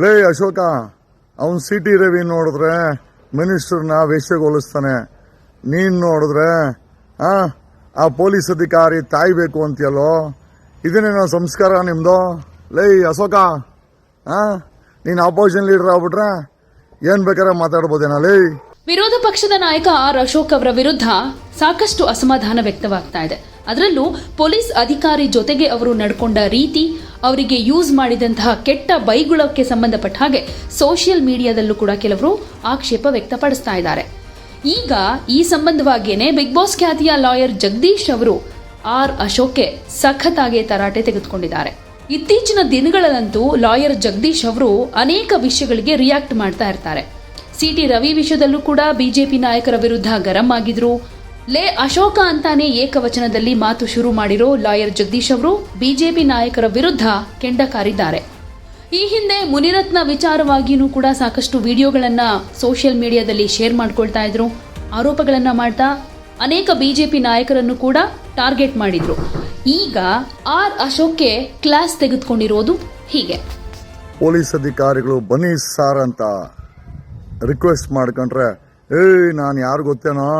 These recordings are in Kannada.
ಲೇ, ಅಶೋಕ, ಅವನ್ ಸಿ ಟಿ ರವಿ ನೋಡಿದ್ರೆ ಮಿನಿಸ್ಟರ್ನ ವೇಶ್ಯಗೊಳಿಸ್ತಾನೆ ನೀನ್ ನೋಡಿದ್ರೆ, ಆ ಆ ಪೊಲೀಸ್ ಅಧಿಕಾರಿ ತಾಯ್ಬೇಕು ಅಂತೀಯಲ್ಲೋ? ಇದನ್ನೇನೋ ಸಂಸ್ಕಾರ ನಿಮ್ದು? ಲೇ, ಅಶೋಕ, ಆ, ನೀನು ಅಪೋಸಿಷನ್ ಲೀಡರ್ ಆಗ್ಬಿಟ್ರೆ ಏನ್ ಬೇಕಾದ್ರೆ ಮಾತಾಡ್ಬೋದೇನಾ, ಲೇ? ವಿರೋಧ ಪಕ್ಷದ ನಾಯಕ ಆರ್ ಅಶೋಕ್ ಅವರ ವಿರುದ್ಧ ಸಾಕಷ್ಟು ಅಸಮಾಧಾನ ವ್ಯಕ್ತವಾಗ್ತಾ ಇದೆ. ಅದರಲ್ಲೂ ಪೊಲೀಸ್ ಅಧಿಕಾರಿ ಜೊತೆಗೆ ಅವರು ನಡ್ಕೊಂಡ ರೀತಿ ಅವರಿಗೆ ಯೂಸ್ ಮಾಡಿದಂತಹ ಕೆಟ್ಟ ಬೈಗುಳಕ್ಕೆ ಸಂಬಂಧಪಟ್ಟ ಹಾಗೆ ಸೋಷಿಯಲ್ ಮೀಡಿಯಾದಲ್ಲೂ ಕೂಡ ಕೆಲವರು ಆಕ್ಷೇಪ ವ್ಯಕ್ತಪಡಿಸ್ತಾ ಇದ್ದಾರೆ. ಈಗ ಈ ಸಂಬಂಧವಾಗಿಯೇ ಬಿಗ್ ಬಾಸ್ ಖ್ಯಾತಿಯ ಲಾಯರ್ ಜಗದೀಶ್ ಅವರು ಆರ್ ಅಶೋಕ್ಗೆ ಸಖತ್ತಾಗಿ ತರಾಟೆ ತೆಗೆದುಕೊಂಡಿದ್ದಾರೆ. ಇತ್ತೀಚಿನ ದಿನಗಳಲ್ಲಂತೂ ಲಾಯರ್ ಜಗದೀಶ್ ಅವರು ಅನೇಕ ವಿಷಯಗಳಿಗೆ ರಿಯಾಕ್ಟ್ ಮಾಡ್ತಾ ಇರ್ತಾರೆ. ಸಿಟಿ ರವಿ ವಿಷಯದಲ್ಲೂ ಕೂಡ ಬಿಜೆಪಿ ನಾಯಕರ ವಿರುದ್ಧ ಗರಂ ಆಗಿದ್ರು ಲೇ ಅಶೋಕ ಅಂತಾನೆ ಏಕವಚನದಲ್ಲಿ ಮಾತು ಶುರು ಮಾಡಿರೋ ಲಾಯರ್ ಜಗದೀಶ್ ಅವರು ಬಿಜೆಪಿ ನಾಯಕರ ವಿರುದ್ಧ ಕೆಂಡಕಾರಿದ್ದಾರೆ. ಈ ಹಿಂದೆ ಮುನಿರತ್ನ ವಿಚಾರವಾಗಿಯೂ ಕೂಡ ಸಾಕಷ್ಟು ವಿಡಿಯೋಗಳನ್ನ ಸೋಷಿಯಲ್ ಮೀಡಿಯಾದಲ್ಲಿ ಶೇರ್ ಮಾಡ್ಕೊಳ್ತಾ ಇದ್ರು. ಆರೋಪಗಳನ್ನ ಮಾಡ್ತಾ ಅನೇಕ ಬಿಜೆಪಿ ನಾಯಕರನ್ನು ಕೂಡ ಟಾರ್ಗೆಟ್ ಮಾಡಿದ್ರು. ಈಗ ಆರ್ ಅಶೋಕ್ಗೆ ಕ್ಲಾಸ್ ತೆಗೆದುಕೊಂಡಿರೋದು ಹೀಗೆ. ಪೊಲೀಸ್ ಅಧಿಕಾರಿಗಳು ಬನ್ನಿ ಸಾರ್ ಅಂತ ರಿಕ್ವೆಸ್ಟ್ ಮಾಡ್ಕೊಂಡ್ರೆ, ಏಯ್, ನಾನು ಯಾರು ಗೊತ್ತೇನೋ?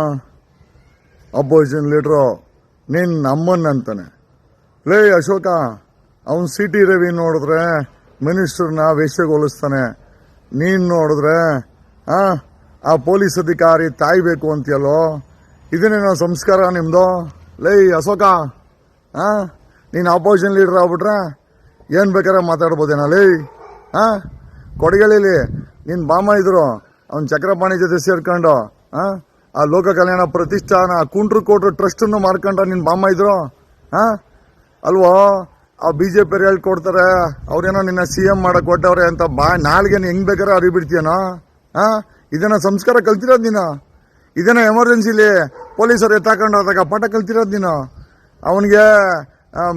ಅಪೋಸಿಷನ್ ಲೀಡ್ರು, ನೀನ್ ನಮ್ಮನ್ ಅಂತಾನೆ ಲೇ ಅಶೋಕ, ಅವನ್ ಸಿ ಟಿ ರವಿ ನೋಡಿದ್ರೆ ಮಿನಿಸ್ಟರ್ನ ವೇಷಗೊಳಿಸ್ತಾನೆ ನೀನ್ ನೋಡಿದ್ರೆ, ಆ ಆ ಪೊಲೀಸ್ ಅಧಿಕಾರಿ ತಾಯ್ಬೇಕು ಅಂತೀಯಲ್ಲೋ? ಇದನ್ನೇನೋ ಸಂಸ್ಕಾರ ನಿಮ್ದು? ಲೇ ಅಶೋಕ, ಆ, ನೀನು ಅಪೋಸಿಷನ್ ಲೀಡರ್ ಆಗ್ಬಿಟ್ರೆ ಏನು ಬೇಕಾದ್ರೆ ಮಾತಾಡ್ಬೋದೇನ, ಲೇ, ಆ ಕೊಡಗಲಿ ನಿನ್ನ ಬಾಮ ಇದ್ರು, ಅವ್ನು ಚಕ್ರಪಾಣಿ ಜೊತೆ ಸೇರ್ಕೊಂಡು, ಆ ಆ ಲೋಕ ಕಲ್ಯಾಣ ಪ್ರತಿಷ್ಠಾನ ಕುಂಟ್ರು ಟ್ರಸ್ಟ್ ಅನ್ನು ಮಾರ್ಕೊಂಡ ನಿನ್ನ ಬಾಮ್ಮ ಇದ್ರು? ಹಾಂ? ಅಲ್ವೋ? ಆ ಬಿಜೆಪಿ ಹೇಳ್ಕೊಡ್ತಾರೆ, ಅವ್ರೇನೋ ನಿನ್ನ ಸಿ ಎಂ ಮಾಡಕ್ ಕೊಟ್ಟವ್ರೆ ಅಂತ ಬಾ ನಾಲ್ಗೆ ಹೆಂಗ್ ಬೇಕಾದ್ರೆ ಅರಿಬಿಡ್ತೀಯನೋ ಹಾಂ? ಇದನ್ನ ಸಂಸ್ಕಾರ ಕಲ್ತಿರೋದು ನೀನು? ಇದನ್ನ ಎಮರ್ಜೆನ್ಸಿಲಿ ಪೊಲೀಸರು ಎತ್ತಾಕೊಂಡು ಹೋದಾಗ ಪಾಠ ಕಲ್ತಿರೋದು ನೀನು? ಅವನಿಗೆ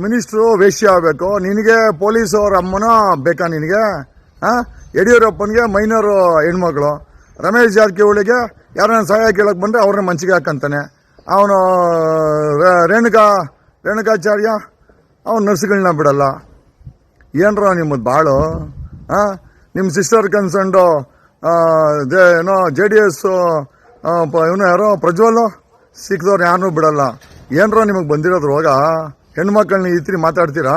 ಮಿನಿಸ್ಟ್ರು ವೇಶ್ಯ ಆಗಬೇಕು. ನಿನಗೆ ಪೊಲೀಸ್ ಅವ್ರ ಅಮ್ಮನೋ ಬೇಕಾ ನಿನಗೆ? ಹಾಂ? ಯಡಿಯೂರಪ್ಪನಿಗೆ ಮೈನರು ಹೆಣ್ಮಕ್ಳು. ರಮೇಶ್ ಜಾರಕಿಹೊಳಿಗೆ ಯಾರನ್ನ ಸಹಾಯ ಕೇಳಕ್ ಬಂದರೆ ಅವ್ರನ್ನ ಮಂಚಿಗೆ ಹಾಕಂತಾನೆ. ಅವನು ರೇಣುಕಾ, ರೇಣುಕಾಚಾರ್ಯ, ಅವನು ನರ್ಸ್ಗಳನ್ನ ಬಿಡಲ್ಲ. ಏನ್ರ ನಿಮ್ಮದು ಬಾಳು? ಆ? ನಿಮ್ಮ ಸಿಸ್ಟರ್ ಕನ್ಸಂಡು ಏನೋ ಜೆ ಡಿ ಎಸ್ ಇವನು ಯಾರೋ ಪ್ರಜ್ವಲ್? ಸಿಕ್ಕಿದವ್ರು ಯಾರನ್ನೂ ಬಿಡಲ್ಲ. ಏನ್ರ ನಿಮಗೆ ಬಂದಿರೋದು ರೋಗ ಹೆಣ್ಮಕ್ಳನ್ನ ಈ ಮಾತಾಡ್ತೀರಾ?